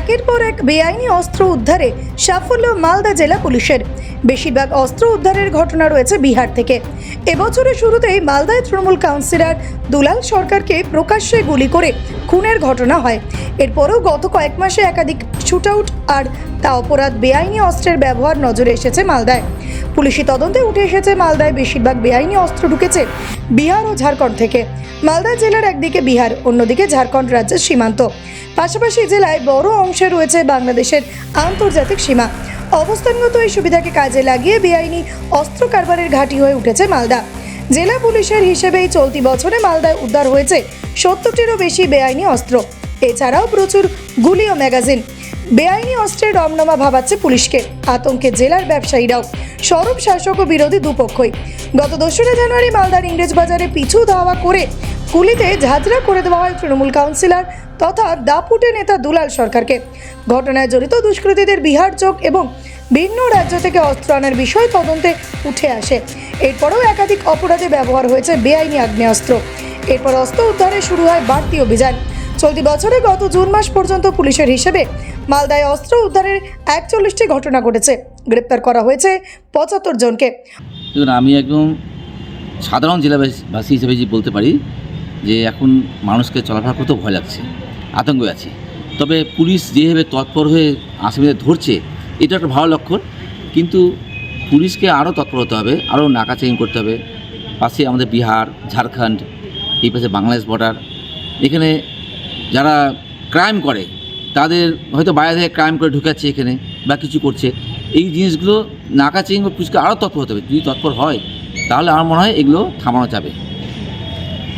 একের পর এক বেআইনি অস্ত্র উদ্ধারে সাফল্য মালদা জেলা পুলিশের। বেশিরভাগ অস্ত্র উদ্ধারের ঘটনা রয়েছে বিহার থেকে। এবছরের শুরুতেই মালদায় তৃণমূল কাউন্সিলর দুলাল সরকারকে প্রকাশ্যে গুলি করে খুনের ঘটনা হয়। এরপরও গত কয়েক মাসে একাধিক শুটআউট আর তা অপরাধ বেআইনি অস্ত্রের ব্যবহার নজরে এসেছে মালদায়। পুলিশি তদন্তে উঠে এসেছে মালদায় বেশিরভাগ বেআইনি অস্ত্র ঢুকেছে বিহার ও ঝাড়খণ্ড থেকে। মালদা জেলার একদিকে বিহার, অন্যদিকে ঝাড়খণ্ড রাজ্যের সীমান্ত। পাশাপাশি জেলায় বড় অংশে রয়েছে বাংলাদেশের আন্তর্জাতিক সীমা। অবস্থানগত এই সুবিধাকে কাজে লাগিয়ে বেআইনি অস্ত্র কারবারের ঘাঁটি হয়ে উঠেছে মালদা। জেলা পুলিশের হিসেবেই চলতি বছরে মালদায় উদ্ধার হয়েছে সত্তরটিরও বেশি বেআইনি অস্ত্র। এছাড়াও প্রচুর গুলি ও ম্যাগাজিন। বেআইনি অস্ত্রের রমনামা ভাবাচ্ছে পুলিশকে। আতঙ্কে জেলার ব্যবসায়ীরাও। সরব শাসক ও বিরোধী দুপক্ষই। গত দোসরা জানুয়ারি মালদার ইংরেজ বাজারে পিছু ধাওয়া করে গুলিতে ঝাঁঝরা করে দেওয়া হয় তৃণমূল কাউন্সিলর তথা দাপুটে নেতা দুলাল সরকারকে। ঘটনায় জড়িত দুষ্কৃতীদের বিহার চোখ এবং ভিন্ন রাজ্য থেকে অস্ত্র আনার বিষয় তদন্তে উঠে আসে। এরপরও একাধিক অপরাধে ব্যবহার হয়েছে বেআইনি আগ্নেয়াস্ত্র। এরপর অস্ত্র উদ্ধারে শুরু হয় বাড়তি অভিযান। চলতি বছরে গত জুন মাস পর্যন্ত পুলিশের হিসেবে মালদায় অস্ত্র উদ্ধারের একচল্লিশটি ঘটনা ঘটেছে। গ্রেপ্তার করা হয়েছে পঁচাত্তর জনকে। আমি একদম সাধারণ জেলাবাসী হিসেবে যে বলতে পারি যে এখন মানুষকে চলাফেরা করতেও ভয় লাগছে, আতঙ্ক আছে। তবে পুলিশ যেভাবে তৎপর হয়ে আসামিদের ধরছে, এটা একটা ভালো লক্ষণ। কিন্তু পুলিশকে আরও তৎপর হতে হবে, আরও নাকা চেকিং করতে হবে। পাশে আমাদের বিহার, ঝাড়খণ্ড, এই পাশে বাংলাদেশ বর্ডার এখানে যারা ক্রাইম করে, তাদের হয়তো বাইরে থেকে ক্রাইম করে ঢুকাচ্ছে এখানে বা কিছু করছে। এই জিনিসগুলো নাকা চেকিং ও পুলিশকে আরও তৎপর হতে হবে যদি তৎপর হয়, তাহলে আমার মনে হয় এগুলো থামানো যাবে।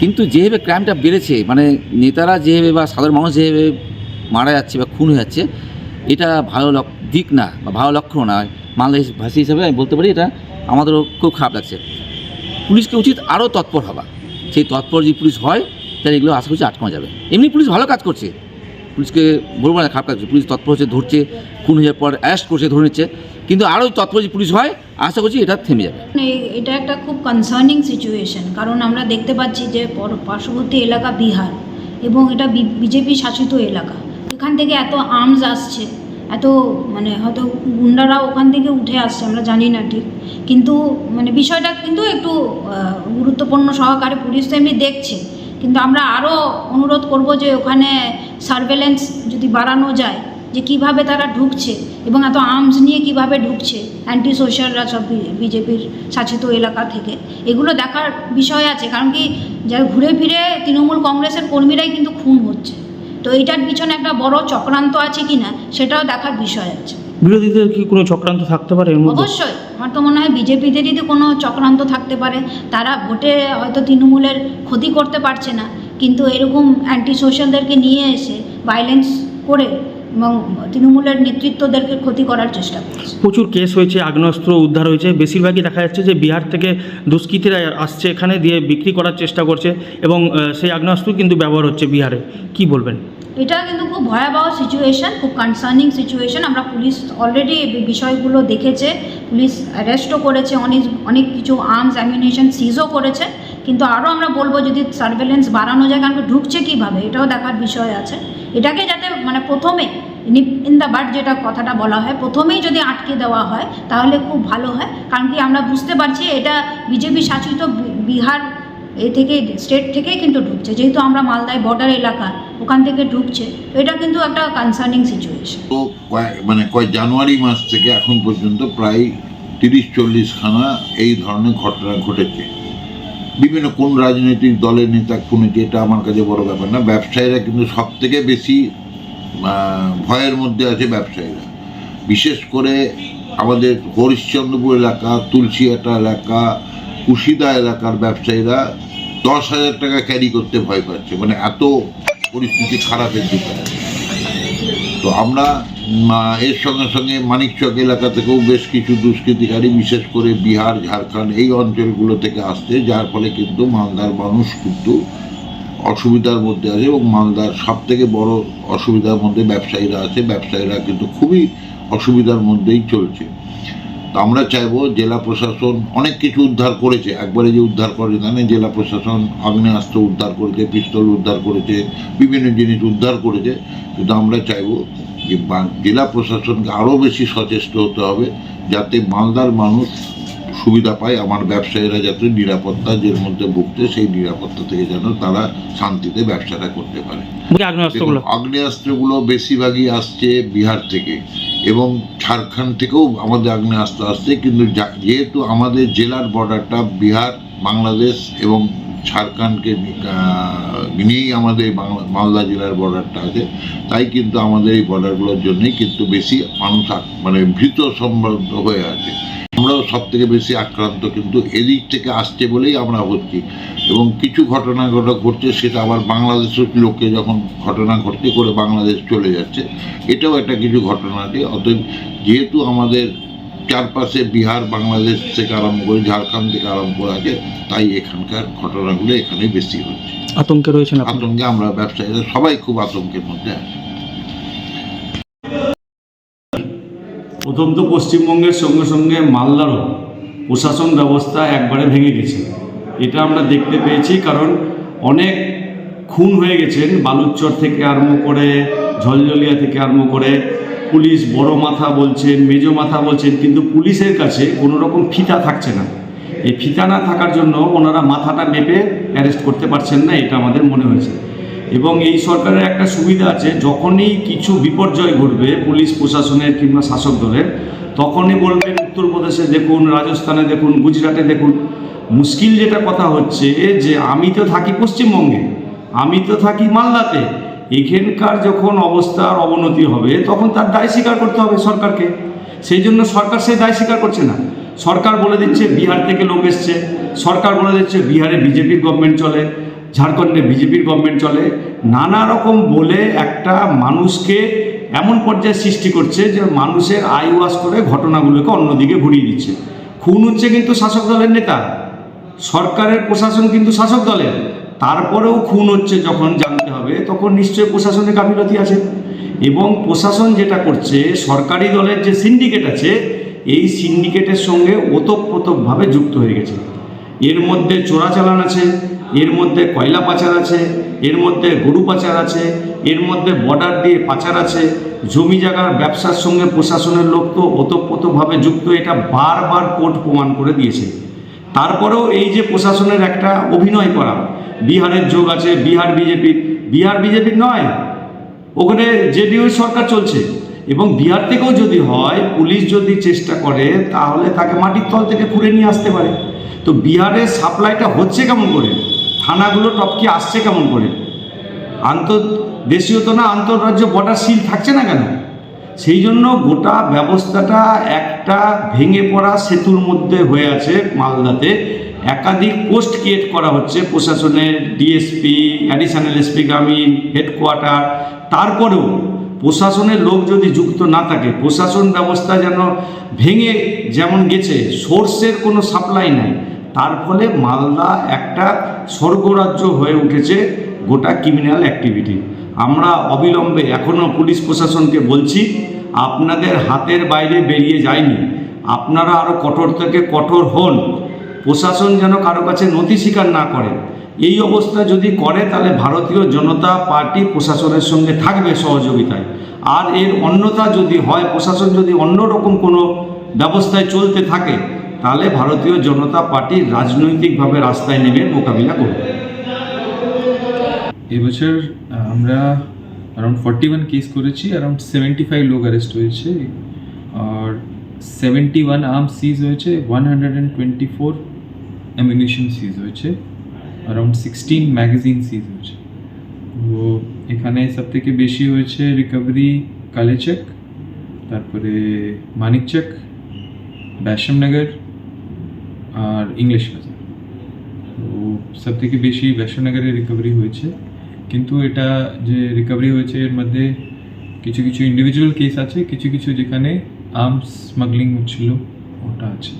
কিন্তু যেভাবে ক্রাইমটা বেড়েছে মানে নেতারা যেভাবে বা সাধারণ মানুষ যেভাবে মারা যাচ্ছে বা খুন হয়ে যাচ্ছে, এটা ভালো দিক না বা ভালো লক্ষণ না মালদা ভাষী হিসাবে আমি বলতে পারি এটা আমাদেরও খুব খারাপ লাগছে। পুলিশকে উচিত আরও তৎপর হওয়া। সেই তৎপর যদি পুলিশ হয় তাহলে এগুলো আশা করছি আটকানো যাবে। এমনি পুলিশ ভালো কাজ করছে। পুলিশকে বলব না, খারাপ কাজ করছে। পুলিশ তৎপর হচ্ছে ধরছে, খুন হয়ে পর অ্যারেস্ট করছে, ধরে নিচ্ছে। কিন্তু আরও তৎপর যদি পুলিশ হয়, আশা করছি এটা থেমে যাবে। মানে এটা একটা খুব কনসার্নিং সিচুয়েশন কারণ আমরা দেখতে পাচ্ছি যে পর- পার্শ্ববর্তী এলাকা বিহার এবং এটা বিজেপি শাসিত এলাকা। এখান থেকে এত আর্মস আসছে, এত মানে হয়তো গুন্ডারা ওখান থেকে উঠে আসছে, আমরা জানি না ঠিক। কিন্তু মানে বিষয়টা কিন্তু একটু গুরুত্বপূর্ণ সহকারে পুলিশ তো এমনি দেখছে। কিন্তু আমরা আরও অনুরোধ করব যে ওখানে সার্ভেলেন্স যদি বাড়ানো যায়, যে কীভাবে তারা ঢুকছে এবং এত আর্মস নিয়ে কীভাবে ঢুকছে অ্যান্টি সোশ্যালরা সব বিজেপির শাসিত এলাকা থেকে, এগুলো দেখার বিষয় আছে। কারণ কি যারা ঘুরে ফিরে তৃণমূল কংগ্রেসের কর্মীরাই কিন্তু খুন হচ্ছে। তো এইটার পিছনে একটা বড় চক্রান্ত আছে কি না সেটাও দেখার বিষয় আছে। বিরোধীদের কি কোনো চক্রান্ত থাকতে পারে এর মধ্যে? অবশ্যই। আমার তো মনে হয় বিজেপিদেরই তো কোনো চক্রান্ত থাকতে পারে তারা ভোটে হয়তো তৃণমূলের ক্ষতি করতে পারছে না। কিন্তু এরকম অ্যান্টি সোশ্যালদেরকে নিয়ে এসে ভাইলেন্স করে এবং তৃণমূলের নেতৃত্বদেরকে ক্ষতি করার চেষ্টা করছে। প্রচুর কেস হয়েছে আগ্নেয়াস্ত্র উদ্ধার হয়েছে। বেশিরভাগই দেখা যাচ্ছে যে বিহার থেকে দুষ্কৃতীরা আসছে এখানে দিয়ে বিক্রি করার চেষ্টা করছে এবং সেই আগ্নেয়াস্ত্র কিন্তু ব্যবহার হচ্ছে বিহারে। কি বলবেন? এটা কিন্তু খুব ভয়াবহ সিচুয়েশন খুব কনসার্নিং সিচুয়েশন আমরা পুলিশ অলরেডি বিষয়গুলো দেখেছে। পুলিশ অ্যারেস্টও করেছে অনেক অনেক কিছু আর্মস অ্যামিউনেশন সিজও করেছে। কিন্তু আরও আমরা বলব, যদি সার্ভেলেন্স বাড়ানো যায়, কারণ ঢুকছে কীভাবে, এটাও দেখার বিষয় আছে। এটাকে যাতে মানে প্রথমে ইন দ্য বাট যেটা কথাটা বলা হয়, প্রথমেই যদি আটকে দেওয়া হয়, তাহলে খুব ভালো হয়। কারণ কি আমরা বুঝতে পারছি, এটা বিজেপি শাসিত বিহার এ থেকে স্টেট থেকেই কিন্তু ঢুকছে। যেহেতু আমরা মালদায় বর্ডার এলাকা, ওখান থেকে ঢুকছে এটা কিন্তু একটা কনসার্নিং সিচুয়েশন তো মানে কয়েক জানুয়ারি মাস থেকে এখন পর্যন্ত প্রায় তিরিশ, চল্লিশ খানা এই ধরনের ঘটনা ঘটেছে। বিভিন্ন কোন রাজনৈতিক দলের নেতা খুনেছে এটা আমার কাছে বড় ব্যাপার না, ব্যবসায়ীরা কিন্তু সব থেকে বেশি ভয়ের মধ্যে আছে ব্যবসায়ীরা। বিশেষ করে আমাদের হরিশ্চন্দ্রপুর এলাকা, তুলসিয়াটা এলাকা, কুশিদা এলাকার ব্যবসায়ীরা দশ হাজার টাকা ক্যারি করতে ভয় পাচ্ছে। মানে এত পরিস্থিতি খারাপের দিকে। তো আমরা এর সঙ্গে সঙ্গে মানিকচক এলাকা থেকেও বেশ কিছু দুষ্কৃতিকারী, বিশেষ করে বিহার, ঝাড়খণ্ড, এই অঞ্চলগুলো থেকে আসছে, যার ফলে কিন্তু মালদার মানুষ কিন্তু অসুবিধার মধ্যে আছে এবং মালদার সব থেকে বড় অসুবিধার মধ্যে ব্যবসায়ীরা আছে। ব্যবসায়ীরা কিন্তু খুবই অসুবিধার মধ্যেই চলছে। আমরা চাইব জেলা প্রশাসন অনেক কিছু উদ্ধার করেছে। একবারে যে উদ্ধার করে জানে জেলা প্রশাসন আগ্নেয়াস্ত্র উদ্ধার করেছে, পিস্তল উদ্ধার করেছে, বিভিন্ন জিনিস উদ্ধার করেছে। কিন্তু আমরা চাইব যে জেলা প্রশাসনকে আরও বেশি সচেষ্ট হতে হবে, যাতে মালদার মানুষ সুবিধা পায় আমার ব্যবসায়ীরা যাতে নিরাপত্তা যে মধ্যে ভুগতে সেই নিরাপত্তা থেকে যেন তারা শান্তিতে ব্যবসাটা করতে পারে। আগ্নেয়াস্ত্রগুলো? বেশিরভাগই আসছে বিহার থেকে এবং ঝাড়খণ্ড থেকেও আমাদের আগ্নেয়াস্ত্র আসছে কিন্তু যেহেতু আমাদের জেলার বর্ডারটা বিহার বাংলাদেশ এবং ঝাড়খণ্ডকে নিয়েই আমাদের মালদা জেলার বর্ডারটা আছে তাই কিন্তু আমাদের এই বর্ডারগুলোর জন্যই কিন্তু বেশি মানুষ মানে ভীত সম্বদ্ধ হয়ে আছে। আমরাও সব থেকে বেশি আক্রান্ত কিন্তু এদিক থেকে আসছে বলেই আমরা হচ্ছি। এবং কিছু ঘটনা ঘটা ঘটছে সেটা আবার বাংলাদেশের লোকে যখন ঘটনা ঘটতে করে বাংলাদেশ চলে যাচ্ছে এটাও একটা কিছু ঘটনা আছে। অতএব যেহেতু আমাদের চারপাশে বিহার বাংলাদেশ থেকে আরম্ভ করে ঝাড়খণ্ড থেকে আরম্ভ করে আছে তাই এখানকার ঘটনাগুলো এখানে বেশি হচ্ছে। আতঙ্কে রয়েছে আতঙ্কে আমরা ব্যবসায়ীরা সবাই খুব আতঙ্কের মধ্যে আছে। প্রথম তো পশ্চিমবঙ্গের সঙ্গে সঙ্গে মালদারও প্রশাসন ব্যবস্থা একবারে ভেঙে গেছে। এটা আমরা দেখতে পেয়েছি কারণ অনেক খুন হয়ে গেছেন বালুচর থেকে আরম্ভ করে, ঝলঝলিয়া থেকে আরম্ভ করে। পুলিশ বড় মাথা বলছেন, মেজো মাথা বলছেন, কিন্তু পুলিশের কাছে কোনো রকম ফিতা থাকছে না। এই ফিতা না থাকার জন্য ওনারা মাথাটা মেপে অ্যারেস্ট করতে পারছেন না, এটা আমাদের মনে হয়েছে। এবং এই সরকারের একটা সুবিধা আছে, যখনই কিছু বিপর্যয় ঘটবে, পুলিশ প্রশাসনের কিংবা শাসক দলের, তখনই বলবেন উত্তরপ্রদেশে দেখুন, রাজস্থানে দেখুন, গুজরাটে দেখুন। মুশকিল যেটা কথা হচ্ছে যে, আমি তো থাকি পশ্চিমবঙ্গে, আমি তো থাকি মালদাতে, এখানকার যখন অবস্থার অবনতি হবে, তখন তার দায় স্বীকার করতে হবে সরকারকে। সেই জন্য সরকার সেই দায় স্বীকার করছে না। সরকার বলে দিচ্ছে, বিহার থেকে লোক এসছে। সরকার বলে দিচ্ছে, বিহারে বিজেপির গভর্নমেন্ট চলে। ঝাড়খণ্ডে বিজেপির গভর্নমেন্ট চলে, নানা রকম বলে একটা মানুষকে এমন পর্যায়ে সৃষ্টি করছে যে মানুষের আই ওয়াশ করে ঘটনাগুলোকে অন্যদিকে ঘুরিয়ে দিচ্ছে। খুন হচ্ছে কিন্তু শাসক দলের নেতা, সরকারের প্রশাসন কিন্তু শাসক দলের। তারপরেও খুন হচ্ছে যখন জানতে হবে, তখন নিশ্চয়ই প্রশাসনের গাফিলতি আছে। এবং প্রশাসন যেটা করছে, সরকারি দলের যে সিন্ডিকেট আছে, এই সিন্ডিকেটের সঙ্গে ওতপ্রোতভাবে যুক্ত হয়ে গেছে। এর মধ্যে চোরাচালান আছে, এর মধ্যে কয়লা পাচার আছে, এর মধ্যে গরু পাচার আছে, এর মধ্যে বর্ডার দিয়ে পাচার আছে। জমি জায়গার ব্যবসার সঙ্গে প্রশাসনের লোক তো ওতপ্রোতভাবে যুক্ত, এটা বারবার কোর্ট প্রমাণ করে দিয়েছে। তারপরেও এই যে প্রশাসনের একটা অভিনয় করা, বিহারের যোগ আছে, বিহার বিজেপির বিহার বিজেপির নয়, ওখানে জেডিইউ সরকার চলছে। এবং বিহার থেকেও যদি হয়, পুলিশ যদি চেষ্টা করে, তাহলে তাকে মাটির তল থেকে খুঁড়ে নিয়ে আসতে পারে। তো বিহারের সাপ্লাইটা হচ্ছে কেমন করে? থানাগুলো টপকি আসছে কেমন করে? আন্তর্দেশীয় তো না, আন্তঃরাজ্য বর্ডার সিল থাকছে না কেন? সেই জন্য গোটা ব্যবস্থাটা একটা ভেঙে পড়া সেতুর মধ্যে হয়ে আছে মালদাতে। একাধিক পোস্ট ক্রিয়েট করা হচ্ছে, প্রশাসনের ডিএসপি অ্যাডিশনাল এসপি গ্রামীণ হেডকোয়ার্টার তারপরেও প্রশাসনের লোক যদি যুক্ত না থাকে, প্রশাসন ব্যবস্থা যেন ভেঙে যেমন গেছে সোর্সের কোনো সাপ্লাই নাই, তার ফলে মালদা একটা স্বর্গরাজ্য হয়ে উঠেছে গোটা ক্রিমিনাল অ্যাক্টিভিটি আমরা অবিলম্বে এখনও পুলিশ প্রশাসনকে বলছি, আপনাদের হাতের বাইরে বেরিয়ে যায়নি। আপনারা আরও কঠোর থেকে কঠোর হন। প্রশাসন যেন কারও কাছে নথি স্বীকার না করে। এই অবস্থা যদি করে, তাহলে ভারতীয় জনতা পার্টি প্রশাসনের সঙ্গে থাকবে সহযোগিতায়। আর এর অন্যতা যদি হয়, প্রশাসন যদি অন্যরকম কোনো ব্যবস্থায় চলতে থাকে, তাহলে ভারতীয় জনতা পার্টি রাজনৈতিকভাবে রাস্তায় নেমে মোকাবিলা করবে। এবছর আমরা অ্যারাউন্ড ফর্টি ওয়ান কেস করেছি অ্যারাউন্ড সেভেন্টি ফাইভ লোক অ্যারেস্ট হয়েছে, আর সেভেন্টি ওয়ান আর্ম সিজ হয়েছে one hundred and twenty four ammunition seize হয়েছে। অ্যারাউন্ড সিক্সটিন ম্যাগাজিন সিজ হয়েছে। তো এখানে সব থেকে বেশি হয়েছে রিকভারি কালেচক তারপরে মানিকচক ব্যাসমনগর আর ইংলিশ বাজার তো সব থেকে বেশি বৈষ্ণনগরে রিকভারি হয়েছে। কিন্তু এটা যে রিকভারি হয়েছে এর মধ্যে কিছু কিছু ইন্ডিভিজুয়াল কেস আছে, কিছু কিছু যেখানে আর্মস স্মাগলিং হচ্ছিল ওটা আছে।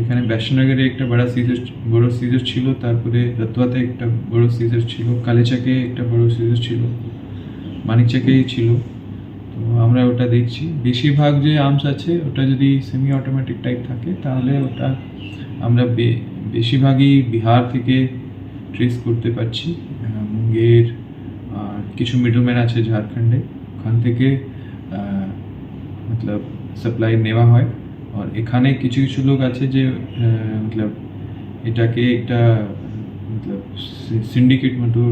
এখানে বৈষ্ণনগরে একটা বড় সিজার বড় সিজার ছিল, তারপরে রতুয়াতে একটা বড় সিজার ছিল, কালেচাকে একটা বড় সিজার ছিল, মানিকচাকেই ছিল। তো আমরা ওটা দেখছি। বেশিরভাগ যে আর্মস আছে, ওটা যদি সেমি অটোমেটিক টাইপ থাকে, তাহলে ওটা আমরা বেশিরভাগই বিহার থেকে ট্রেস করতে পারছি। মুঙ্গের আর কিছু মিডলম্যান আছে ঝাড়খণ্ডে। ওখান থেকে মতলব সাপ্লাই নেওয়া হয়। আর এখানে কিছু কিছু লোক আছে যে মতলব এটাকে একটা, মতলব সিন্ডিকেট মতো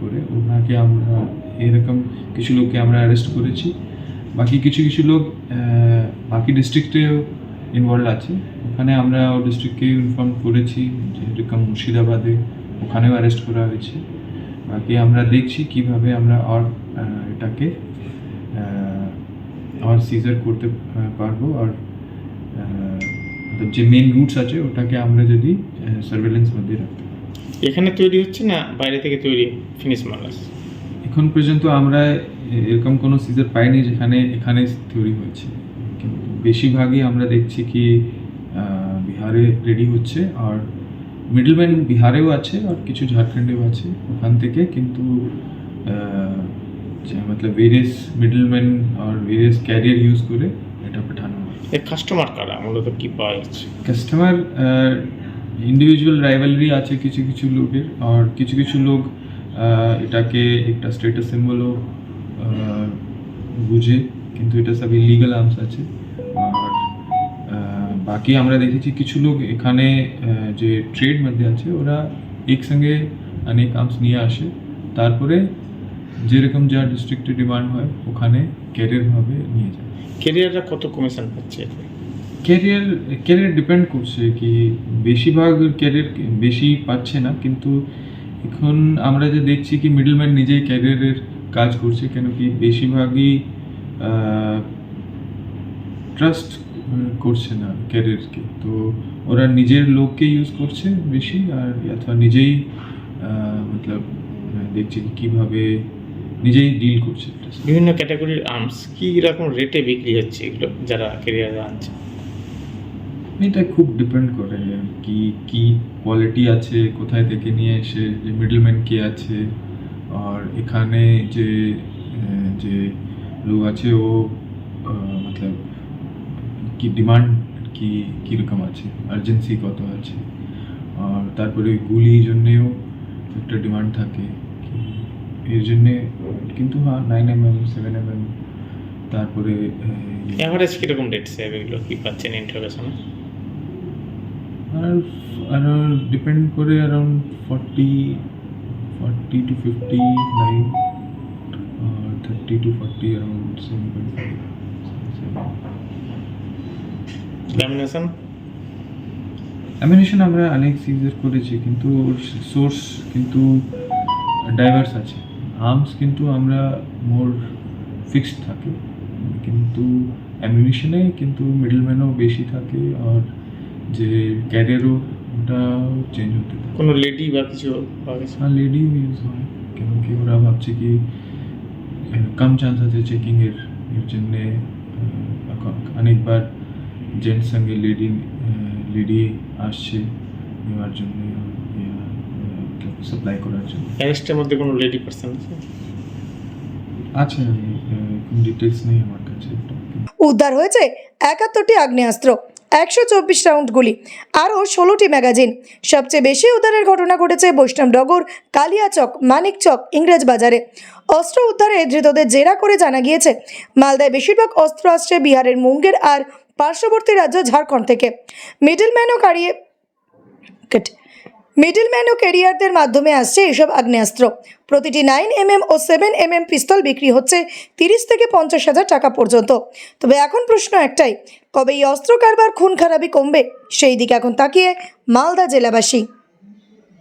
করে ওনাকে আমরা এরকম কিছু লোককে আমরা অ্যারেস্ট করেছি। বাকি কিছু কিছু লোক বাকি ডিস্ট্রিক্টেও ইনভলভ আছে। ওখানে আমরা ডিস্ট্রিক্টকে ইনফর্ম করেছি যেরকম মুর্শিদাবাদে ওখানেও অ্যারেস্ট করা হয়েছে। বাকি আমরা দেখছি কীভাবে আমরা আর এটাকে আর সিজার করতে পারব। আর যে মেন রুটস আছে ওটাকে আমরা যদি সার্ভেলেন্স মধ্যে রাখতে এখানে তৈরি হচ্ছে না বাইরে থেকে তৈরি ফিনিশ মাল এখন পর্যন্ত আমরা এরকম কোনো সিজার পাইনি যেখানে এখানে তৈরি হয়েছে। কিন্তু বেশিরভাগই আমরা দেখছি কি বিহারে রেডি হচ্ছে আর মিডলম্যান বিহারেও আছে আর কিছু ঝাড়খণ্ডেও আছে ওখান থেকে কিন্তু মতলব ভেরিয়াস মিডলম্যান আর ভেরিয়াস ক্যারিয়ার ইউজ করে এটা এর কাস্টমার কারা? মূলত কি পাওয়া যাচ্ছে? কাস্টমার ইন্ডিভিজুয়াল রাইভালরি আছে কিছু কিছু লোকের। আর কিছু কিছু লোক এটাকে একটা স্টেটাস সিম্বলও বুঝে, কিন্তু এটা সব ইলিগাল আর্মস আছে। আর বাকি আমরা দেখেছি কিছু লোক এখানে যে ট্রেড মধ্যে আছে, ওরা একসঙ্গে অনেক আর্মস নিয়ে আসে। তারপরে যেরকম যা ডিস্ট্রিক্টে ডিমান্ড হয়, ওখানে ক্যারিয়ারভাবে নিয়ে যায়। কেরিয়াররা কত কমিশন পাচ্ছে ক্যারিয়ার ক্যারিয়ার ডিপেন্ড করছে কি, বেশিরভাগ ক্যারিয়ার বেশি পাচ্ছে না, কিন্তু এখন আমরা যে দেখছি কি মিডলম্যান নিজেই ক্যারিয়ারের কাজ করছে, কেন কি বেশিরভাগই ট্রাস্ট করছে না ক্যারিয়ারকে তো ওরা নিজের লোককে ইউজ করছে বেশি, আর অথবা নিজেই মতলব, দেখছে কীভাবে নিজেই ডিল করছে। বিভিন্ন ক্যাটাগরির আর্মস কি রকম রেটে বিক্রি হচ্ছে এগুলো যারা কেরিয়ারে আনছে এটা খুব ডিপেন্ড করে কি কি কোয়ালিটি আছে কোথায় থেকে নিয়ে এসে যে মিডলম্যান কে আছে আর এখানে যে যে লোক আছে ও মতলব কি ডিমান্ড কি কীরকম আছে আর্জেন্সি কত আছে আর তারপরে গুলি জন্যেও একটা ডিমান্ড থাকে। এর জন্যে কিন্তু হ্যাঁ nine M M seven M M তারপরে অ্যাভারেজ কীরকম রেট স্যার এগুলো কি পাচ্ছেন ইন্টারভেশনে আর আর ডিপেন্ড করে around forty forty two fifty nine thirty two forty around seven point five lamination ammunition আমরা অনেক সিজের করেছি কিন্তু সোর্স কিন্তু ডাইভার্স আছে। আর্মস কিন্তু আমরা মোর ফিক্সড থাকে। কিন্তু অ্যামিনেশনে কিন্তু মিডলম্যানও বেশি থাকে আর যে ক্যারিয়ারও ওটা চেঞ্জ হতে থাকে। কোনো লেডি বা কিছু পাওয়া গেছে? হ্যাঁ লেডিও ইউজ হয়। কেন কি ওরা ভাবছে কি আহ, কম চান্স আছে চেকিংয়ের এর জন্যে আহ, এখন অনেকবার জেন্টস সঙ্গে লেডি লেডি আসছে নেওয়ার জন্য। সাপ্লাই করার জন্য। অ্যারেস্টের মধ্যে কোনো লেডি পার্সন আছে? আছে আমি কোনো ডিটেলস নেই আমার কাছে। উদ্ধার হয়েছে একাত্তরটি আগ্নেয়াস্ত্র একশো চব্বিশ রাউন্ড গুলি আরও ষোলোটি ম্যাগাজিন সবচেয়ে বেশি উদ্ধারের ঘটনা ঘটেছে বৈষ্ণব বৈষ্ণবনগর কালিয়াচক মানিকচক ইংরেজ বাজারে অস্ত্র উদ্ধারে ধৃতদের জেরা করে জানা গিয়েছে মালদায় বেশিরভাগ অস্ত্র আসছে বিহারের মুঙ্গের আর পার্শ্ববর্তী রাজ্য ঝাড়খণ্ড থেকে। মিডলম্যানও কারিয়ে মিডলম্যান ও ক্যারিয়ারদের মাধ্যমে আসছে এসব আগ্নেয়াস্ত্র। প্রতিটি নাইন এমএম ও সেভেন এমএম পিস্তল বিক্রি হচ্ছে তিরিশ থেকে পঞ্চাশ হাজার টাকা পর্যন্ত। তবে এখন প্রশ্ন একটাই, কবে এই অস্ত্র কারবার খুন খারাপি কমবে? সেই দিকে এখন তাকিয়ে মালদা জেলাবাসী।